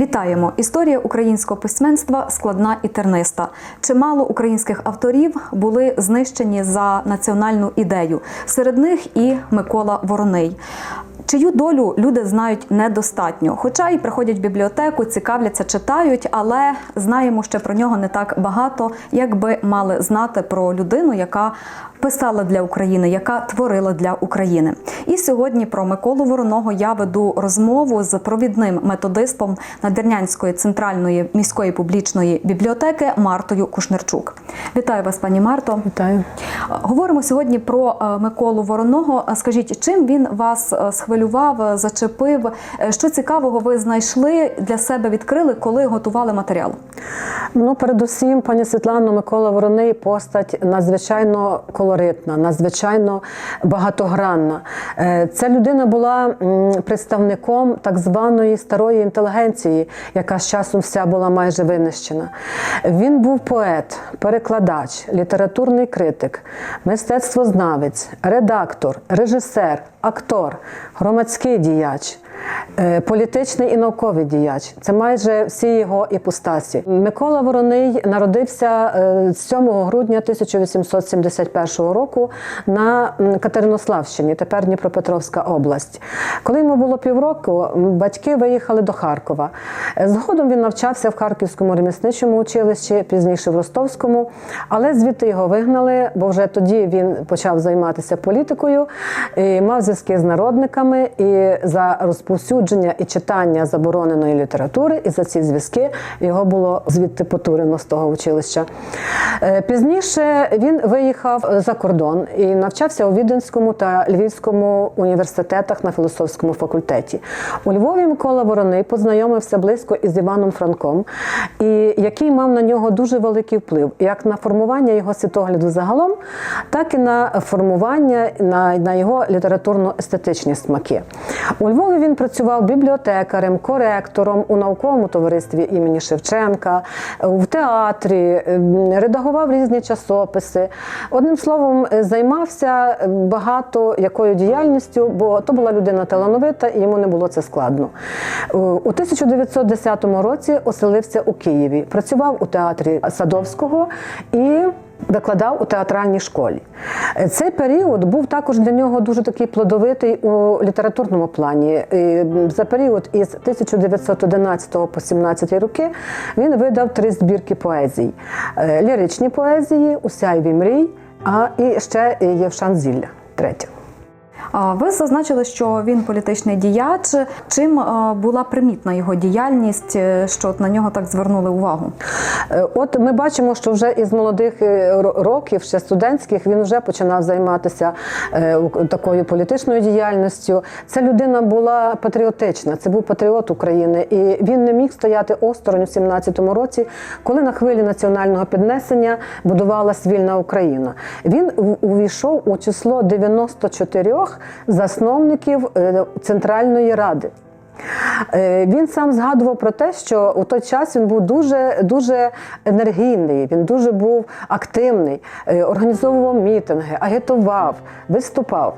Вітаємо! Історія українського письменства складна і терниста. Чимало українських авторів були знищені за національну ідею. Серед них і Микола Вороний. Чию долю люди знають недостатньо, хоча й приходять в бібліотеку, цікавляться, читають, але знаємо ще про нього не так багато, як би мали знати про людину, яка писала для України, яка творила для України. І сьогодні про Миколу Вороного я веду розмову з провідним методистом Надвірнянської центральної міської публічної бібліотеки Мартою Кушнерчук. Вітаю вас, пані Марто. Вітаю. Говоримо сьогодні про е, Миколу Вороного. Скажіть, чим він вас е, схвилював, е, зачепив? Що цікавого ви знайшли для себе відкрили, коли готували матеріал? Ну, передусім, пані Світлано, Микола Вороний постать надзвичайно колоритна, надзвичайно багатогранна. Е, Ця людина була представником так званої старої інтелігенції, яка з часом вся була майже винищена. Він був поет, перекладач, літературний критик, мистецтвознавець, редактор, режисер, актор, громадський діяч. Е, Політичний і науковий діяч це майже всі його іпостасі. Микола Вороний народився е, 7 грудня 1871 року на Катеринославщині, тепер Дніпропетровська область. Коли йому було півроку, батьки виїхали до Харкова. Е, Згодом він навчався в Харківському ремісничому училищі, пізніше в Ростовському, але звідти його вигнали, бо вже тоді він почав займатися політикою, і мав зв'язки з народниками і за розповсюдження і читання забороненої літератури, і за ці зв'язки його було звідти потурено з того училища. Е, Пізніше він виїхав за кордон і навчався у Віденському та Львівському університетах на філософському факультеті. У Львові Микола Вороний познайомився близько із Іваном Франком, і який мав на нього дуже великий вплив, як на формування його світогляду загалом, так і на формування на, на його літературно-естетичні смаки. У Львові він працював бібліотекарем, коректором у науковому товаристві імені Шевченка, в театрі, ем, редагував різні часописи. Одним словом, е, займався багато якою діяльністю, бо то була людина талановита, і йому не було це складно. Е, У 1910 році оселився у Києві, працював у театрі Садовського і викладав у театральній школі. Цей період був також для нього дуже такий плодовитий у літературному плані. За період із 1911 по 17 роки він видав три збірки поезій: Е, ліричні поезії, Усяйві мрій, а і ще Євшан Зілля третя. Ви зазначили, що він політичний діяч. Чим е, була примітна його діяльність, е, що на нього так звернули увагу? Е, От ми бачимо, що вже із молодих ро- років, ще студентських, він вже починав займатися такою політичною діяльністю. Ця людина була патріотична, це був патріот України, і він не міг стояти осторонь у 17-му році, коли на хвилі національного піднесення будувалась вільна Україна. Він увійшов у число 94 засновників е, Центральної Ради. Е, Він сам згадував про те, що у той час він був дуже дуже енергійний, він дуже був активний, е, організовував мітинги, агітував, виступав.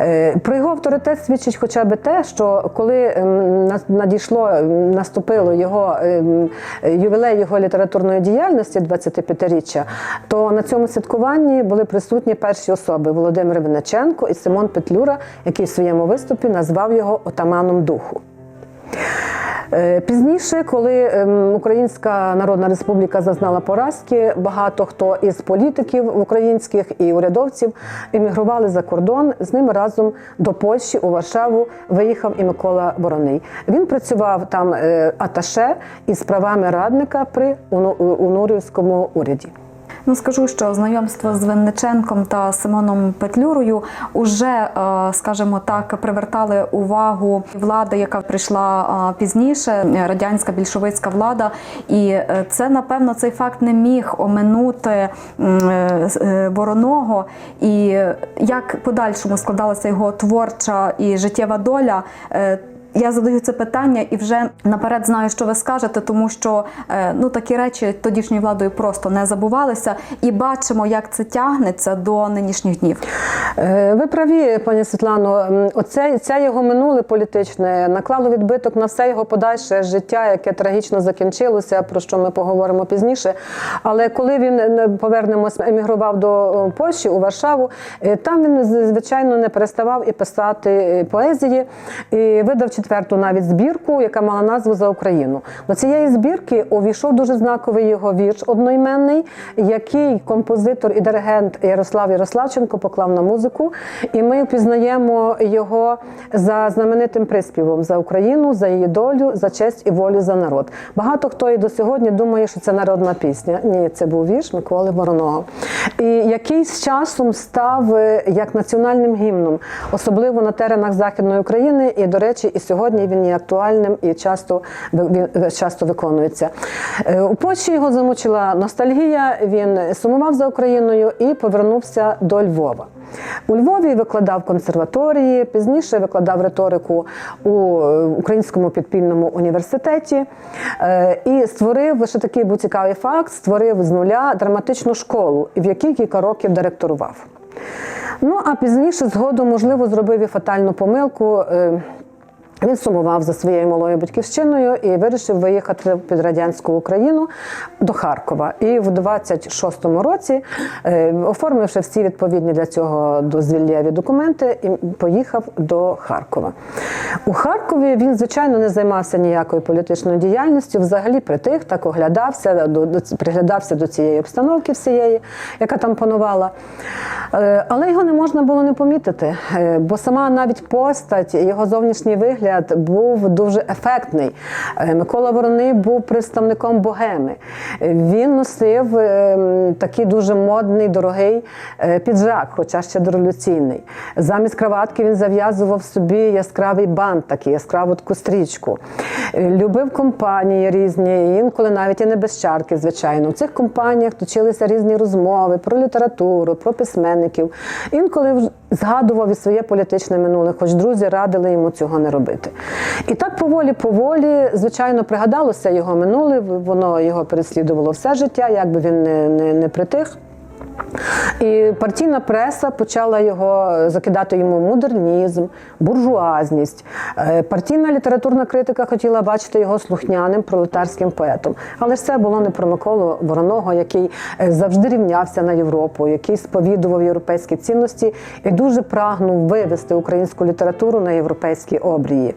Е, Про його авторитет свідчить хоча б те, що коли ем, надійшло, ем, наступило його ем, ювілей його літературної діяльності 25-річчя, то на цьому святкуванні були присутні перші особи Володимир Винниченко і Симон Петлюра, який в своєму виступі назвав його отаманом духу. Е, Пізніше, коли ем, Українська Народна Республіка зазнала поразки, багато хто із політиків українських і урядовців емігрували за кордон. З ними разом до Польщі у Варшаву виїхав і Микола Вороний. Він працював там е, аташе із правами радника при Уну- Унурівському уряді. Ну скажу, що знайомство з Винниченком та Симоном Петлюрою уже, е, скажімо так, привертали увагу влади, яка прийшла е, пізніше, радянська більшовицька влада. І е, це напевно цей факт не міг оминути вороного. І як подальшому складалася його творча і життєва доля. Я задаю це питання і вже наперед знаю, що ви скажете, тому що е, ну такі речі тодішньою владою просто не забувалися, і бачимо, як це тягнеться до нинішніх днів. Е, Ви праві, пані Світлано. Оце це його минуле політичне наклало відбиток на все його подальше життя, яке трагічно закінчилося, про що ми поговоримо пізніше. Але коли він е, повернемось, емігрував до Польщі у Варшаву, там він звичайно не переставав і писати поезії. І видав четверту навіть збірку, яка мала назву за Україну. До цієї збірки увійшов дуже знаковий його вірш одноіменний, який композитор і диригент Ярослав Ярославченко поклав на музику. І ми впізнаємо його за знаменитим приспівом за Україну, за її долю, за честь і волю за народ. Багато хто і до сьогодні думає, що це народна пісня. Ні, це був вірш Миколи Вороного. І який з часом став е, як національним гімном, особливо на теренах Західної України. І, до речі, і сьогодні він є актуальним і часто, він часто виконується. Е, У Польщі його замучила ностальгія, він сумував за Україною і повернувся до Львова. У Львові викладав консерваторії, пізніше викладав риторику у е, Українському підпільному університеті е, і створив лише такий був цікавий факт: створив з нуля драматичну школу, в якій кілька років директорував. Ну а пізніше, згодом, можливо, зробив і фатальну помилку. Він сумував за своєю малою батьківщиною і вирішив виїхати під радянську Україну до Харкова. І в 26-му році, е, оформивши всі відповідні для цього дозвіллєві документи, і поїхав до Харкова. У Харкові він, звичайно, не займався ніякою політичною діяльністю. Взагалі притих, так оглядався, приглядався до цієї обстановки всієї, яка там панувала. Е, Але його не можна було не помітити, е, бо сама навіть постать, його зовнішній вигляд був дуже ефектний. Е, Микола Вороний був представником богеми. Він носив е, такий дуже модний, дорогий е, піджак, хоча ще дореволюційний. Замість краватки він зав'язував собі яскравий бант, такий яскраву таку стрічку. Любив компанії різні, інколи навіть і не без чарки, звичайно. В цих компаніях точилися різні розмови про літературу, про письменників. Інколи згадував і своє політичне минуле, хоч друзі радили йому цього не робити. І так поволі-поволі, звичайно, пригадалося його минуле, воно його переслідувало все життя, якби він не, не, не притих. І партійна преса почала його закидати йому модернізм, буржуазність. Е, Партійна літературна критика хотіла бачити його слухняним пролетарським поетом. Але це було не про Миколу Вороного, який е, завжди рівнявся на Європу, який сповідував європейські цінності і дуже прагнув вивести українську літературу на європейські обрії.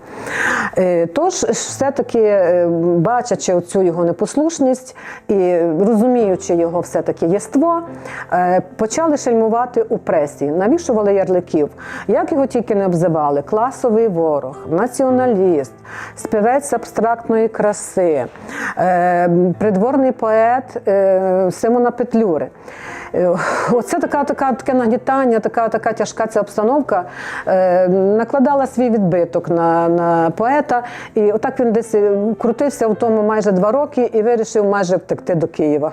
Е, Тож, все-таки, е, бачачи оцю його непослушність і розуміючи його все-таки єство, е, почали шельмувати у пресі, навішували ярликів, як його тільки не обзивали: класовий ворог, націоналіст, співець абстрактної краси, е, придворний поет е, Симона Петлюри. Е, Оце така, така, таке нагнітання, така, така тяжка ця обстановка е, накладала свій відбиток на, на поета. І отак він десь е, крутився в тому майже два роки і вирішив майже втекти до Києва.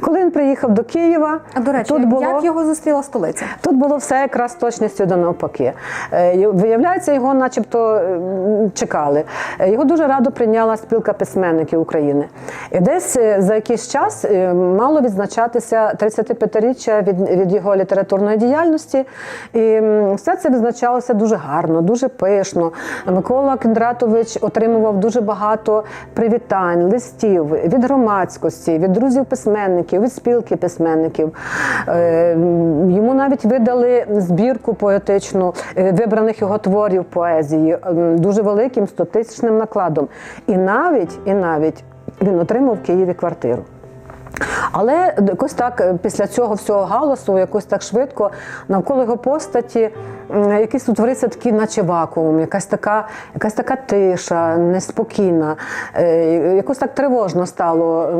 Коли він приїхав до Києва, А до речі, тут було як його зустріла столиця? Тут було все якраз точністю до навпаки. Е, Виявляється, його начебто чекали. Е, Його дуже радо прийняла спілка письменників України. І десь е, за якийсь час е, мало відзначатися 35-річчя від, від його літературної діяльності. І все це відзначалося дуже гарно, дуже пишно. Микола Кендратович отримував дуже багато привітань, листів від громадськості, від друзів письменників, від спілки письменників. Е, Йому навіть видали збірку поетичну е, вибраних його творів поезії ем, дуже великим стотисячним накладом. І навіть, і навіть він отримав в Києві квартиру. Але якось так е, після цього всього галасу, якось так швидко навколо його постаті якийсь утворився такий, наче вакуум, якась така, якась така тиша, неспокійна. Е, Якось так тривожно стало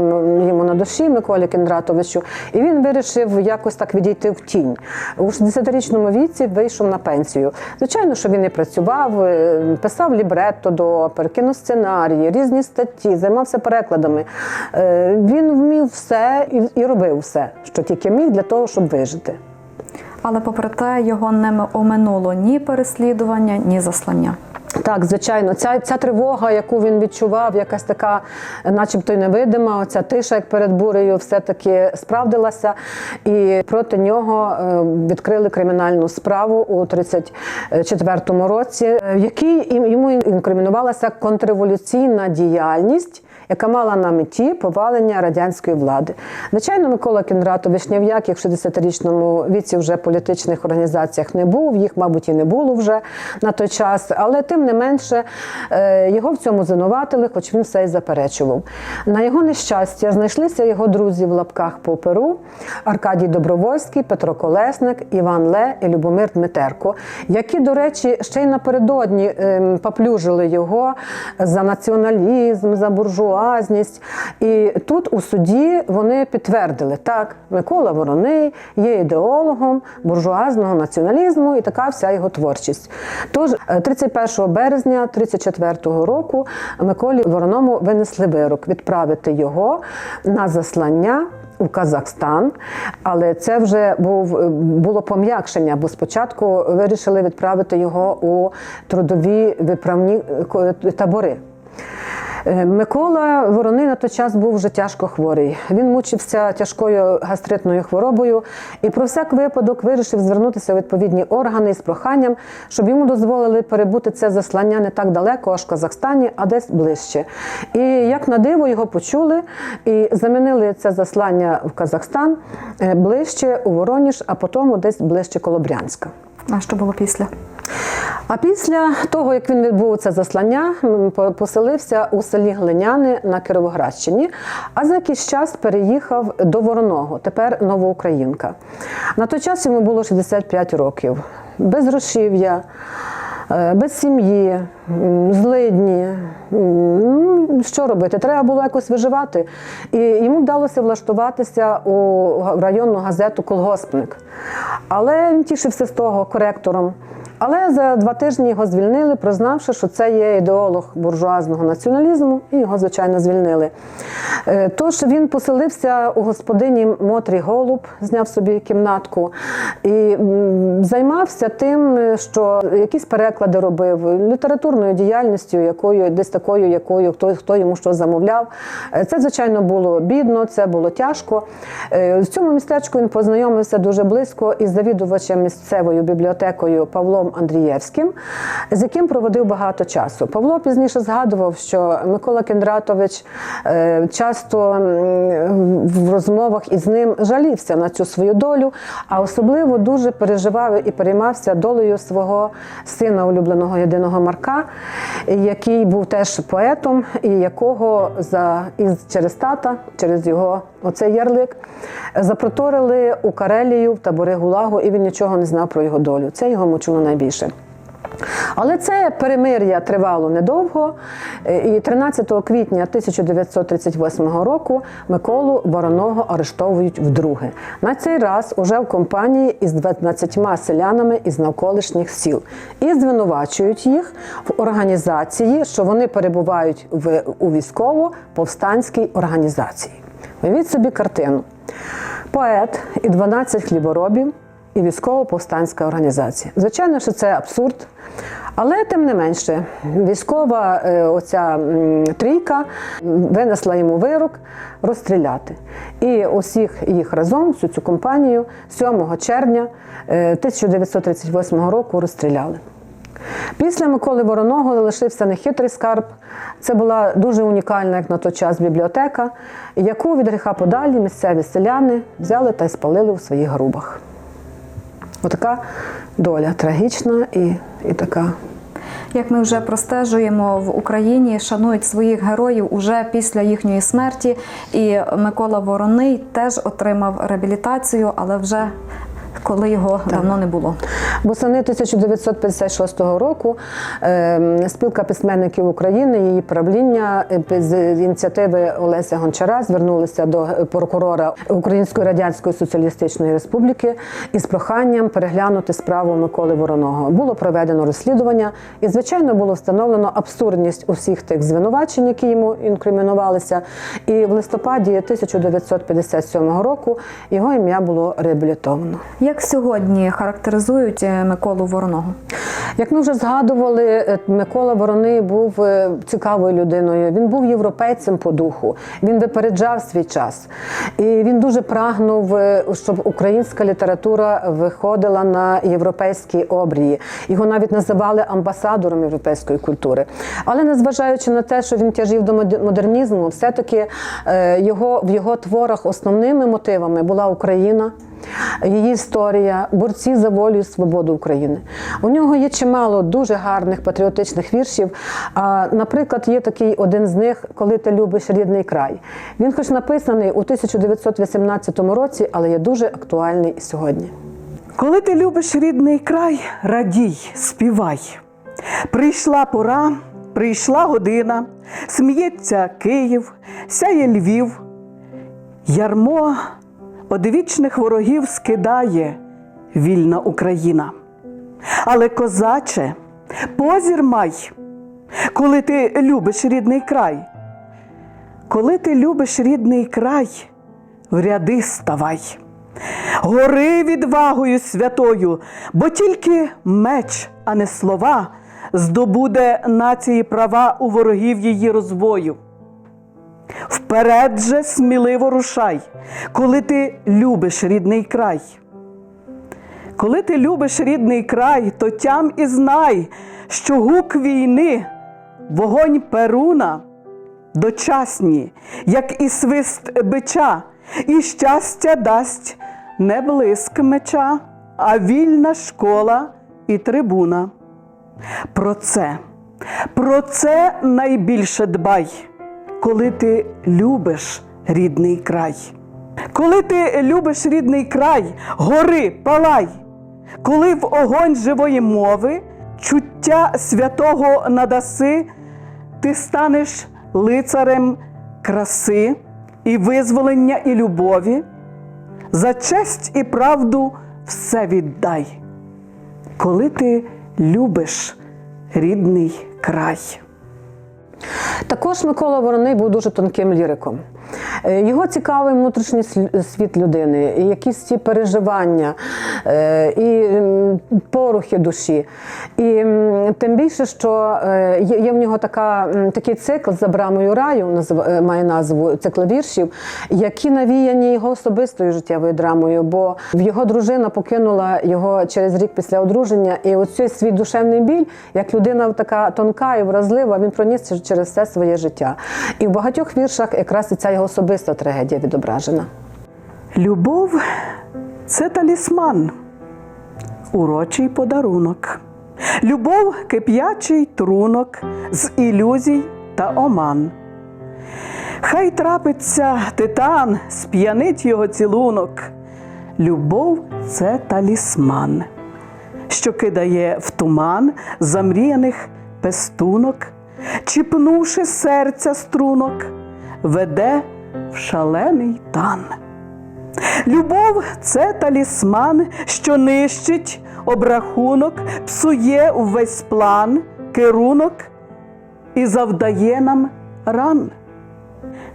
йому на душі Миколі Кендратовичу. І він вирішив якось так відійти в тінь. У 60-річному віці вийшов на пенсію. Звичайно, що він і працював, е, писав лібретто до опер, кіносценарії, різні статті, займався перекладами. Він вмів все і, і робив все, що тільки міг для того, щоб вижити. Але попри те, його не оминуло ні переслідування, ні заслання. Так, звичайно, ця, ця тривога, яку він відчував, якась така, начебто й невидима, оця тиша, як перед бурею, все-таки справдилася. І проти нього е, відкрили кримінальну справу у 34-му році, е, в якій йому інкримінувалася контрреволюційна діяльність. Яка мала на меті повалення радянської влади. Звичайно, Микола Кіндратов Вишнев'як, як в 60-річному віці вже політичних організаціях не був, їх, мабуть, і не було вже на той час, але тим не менше е, його в цьому звинуватили, хоч він все й заперечував. На його нещастя знайшлися його друзі в лапках по Перу Аркадій Добровольський, Петро Колесник, Іван Ле і Любомир Дмитерко, які, до речі, ще й напередодні ем, поплюжили його за націоналізм, за буржуазність. І тут у суді вони підтвердили, так, Микола Вороний є ідеологом буржуазного націоналізму і така вся його творчість. Тож е, 31 березня 34 року Миколі Вороному винесли вирок відправити його на заслання. У Казахстан, але це вже був було пом'якшення, бо спочатку вирішили відправити його у трудові виправні е, табори. Е, Микола Вороний на той час був вже тяжко хворий. Він мучився тяжкою гастритною хворобою і про всяк випадок вирішив звернутися у відповідні органи із проханням, щоб йому дозволили перебути це заслання не так далеко, аж в Казахстані, а десь ближче. І як на диво його почули і замінили це заслання в Казахстан е, ближче у Вороніж, а потім десь ближче коло Брянська. А що було після? А після того, як він відбув це заслання, поселився у селі Глиняни на Кировоградщині, а за якийсь час переїхав до Вороного, тепер Новоукраїнка. На той час йому було 65 років, без грошів'я. е, Без сім'ї, злидні. Ну, Що робити? Треба було якось виживати. І йому вдалося влаштуватися у районну газету Колгоспник. Але він тішився з того коректором. Але за два тижні його звільнили, признавши, що це є ідеолог буржуазного націоналізму, і його, звичайно, звільнили. Е, Тож він поселився у господині Мотрі Голуб, зняв собі кімнатку і займався тим, що якісь переклади робив, літературною діяльністю, якою десь такою, якою хто, хто йому що замовляв. Е, Це, звичайно, було бідно, це було тяжко. Е, В цьому містечку він познайомився дуже близько із завідувачем місцевою бібліотекою Павлом Андрієвським, з яким проводив багато часу. Павло пізніше згадував, що Микола Кендратович е, часто в розмовах із ним жалівся на цю свою долю, а особливо дуже переживав і переймався долею свого сина улюбленого єдиного Марка, який був теж поетом, і якого за із через тата, через його оцей ярлик, запроторили у Карелію в табори Гулагу, і він нічого не знав про його долю. Це його мучило найбільше. Але це перемир'я тривало недовго, і 13 квітня 1938 року Миколу Вороного арештовують вдруге. На цей раз уже в компанії із 12 селянами із навколишніх сіл і звинувачують їх в організації, що вони перебувають в у військово-повстанській організації. Уявіть собі картину: поет і 12 хліборобів і військово-повстанська організація. Звичайно, що це абсурд. Але тим не менше, військова е, оця трійка винесла йому вирок розстріляти. І усіх їх разом, всю цю компанію, 7 червня е, 1938 року розстріляли. Після Миколи Вороного залишився нехитрий скарб. Це була дуже унікальна, як на той час, бібліотека, яку від гріха подалі місцеві селяни взяли та й спалили у своїх грубах. Отака доля трагічна і, і така. Як ми вже простежуємо в Україні, шанують своїх героїв уже після їхньої смерті. І Микола Вороний теж отримав реабілітацію, але вже коли його давно не було. Восени 1956 року е, спілка письменників України, її правління е, з ініціативи Олеся Гончара звернулися до прокурора Української Радянської Соціалістичної Республіки із проханням переглянути справу Миколи Вороного. Було проведено розслідування, і звичайно було встановлено абсурдність усіх тих звинувачень, які йому інкримінувалися. І в листопаді 1957 року його ім'я було реабілітовано. Як сьогодні характеризують е, Миколу Вороного? Як ми вже згадували, е, Микола Вороний був е, цікавою людиною. Він був європейцем по духу. Він випереджав свій час. І він дуже прагнув, щоб українська література виходила на європейські обрії. Його навіть називали амбасадором європейської культури. Але незважаючи на те, що він тяжів до модернізму, все-таки його, в його творах основними мотивами була Україна її історія, борці за волю і свободу України. У нього є чимало дуже гарних патріотичних віршів. Наприклад, є такий один з них, коли ти любиш рідний край. Він, хоч написаний у 1918 році, але є дуже актуальний і сьогодні. Коли ти любиш рідний край, радій, співай. Прийшла пора, прийшла година, сміється Київ, сяє Львів. Ярмо одвічних ворогів скидає вільна Україна. Але, козаче, позір май, коли ти любиш рідний край. Коли ти любиш рідний край, в ряди ставай. Гори відвагою святою, бо тільки меч, а не слова, здобуде нації права у ворогів її розбою. Вперед же сміливо рушай, коли ти любиш рідний край. Коли ти любиш рідний край, то тям і знай, що гук війни, вогонь перуна дочасні, як і свист бича, і щастя дасть не блиск меча, а вільна школа і трибуна. Про це, про це найбільше дбай, коли ти любиш рідний край. Коли ти любиш рідний край, гори, палай, коли в огонь живої мови, чуття святого надаси, ти станеш лицарем краси і визволення і любові, за честь і правду все віддай, коли ти любиш рідний край. Також Микола Вороний був дуже тонким ліриком. Е, Його цікавий внутрішній світ людини, якісь ці переживання, і м, порухи душі. І тим більше, що е, є є в нього така, такий цикл за брамою раю, е, має назву цикл віршів, які навіяні його особистою життєвою драмою, бо його дружина покинула його через рік після одруження, і оцей свій душевний біль, як людина така тонка і вразлива, він проніс через все своє життя. І в багатьох віршах якраз і ця його особиста трагедія відображена. Любов це талісман, урочий подарунок. Любов кип'ячий трунок з ілюзій та оман. Хай трапиться титан, сп'янить його цілунок. Любов це талісман, що кидає в туман замріяних пестунок, чіпнувши серця струнок, веде в шалений тан. Любов це талісман, що нищить обрахунок, псує увесь план, керунок і завдає нам ран.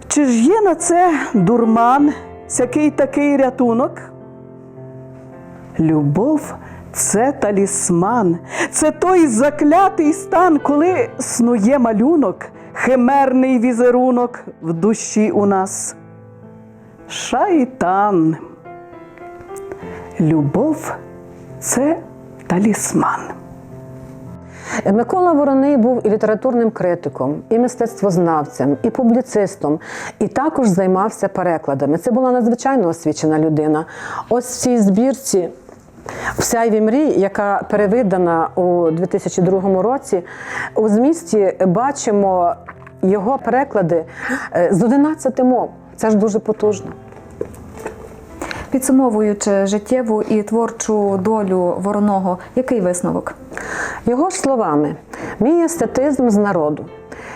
Чи ж є на це дурман, сякий такий рятунок? Любов це талісман, це той заклятий стан, коли снує малюнок, химерний візерунок в душі у нас. Шайтан. Любов це талісман. Микола Вороний був і літературним критиком, і мистецтвознавцем, і публіцистом, і також займався перекладами. Це була надзвичайно освічена людина. Ось в цій збірці. В «Сяйві мрій, яка перевидана у 2002 році, у змісті бачимо його переклади е, з 11 мов. Це ж дуже потужно. Підсумовуючи життєву і творчу долю вороного, який висновок? Його ж словами, мій естетизм з народу.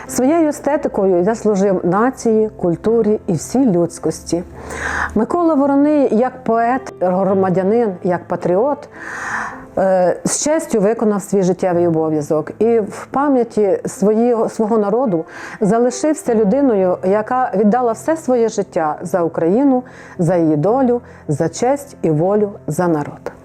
Своєю естетикою я служив нації, культурі і всій людськості. Микола Вороний, як поет, громадянин, як патріот, з честю виконав свій життєвий обов'язок і в пам'яті свого народу залишився людиною, яка віддала все своє життя за Україну, за її долю, за честь і волю за народ.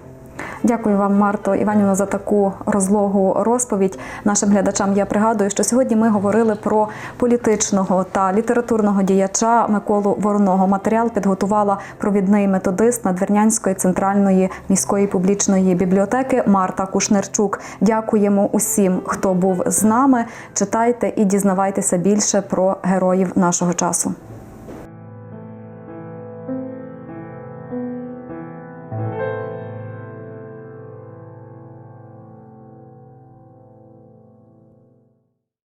Дякую вам, Марто Іванівно, за таку розлогу розповідь. Нашим глядачам я пригадую, що сьогодні ми говорили про політичного та літературного діяча Миколу Вороного. Матеріал підготувала провідний методист Надвірнянської центральної міської публічної бібліотеки Марта Кушнерчук. Дякуємо усім, хто був з нами. Читайте і дізнавайтеся більше про героїв нашого часу.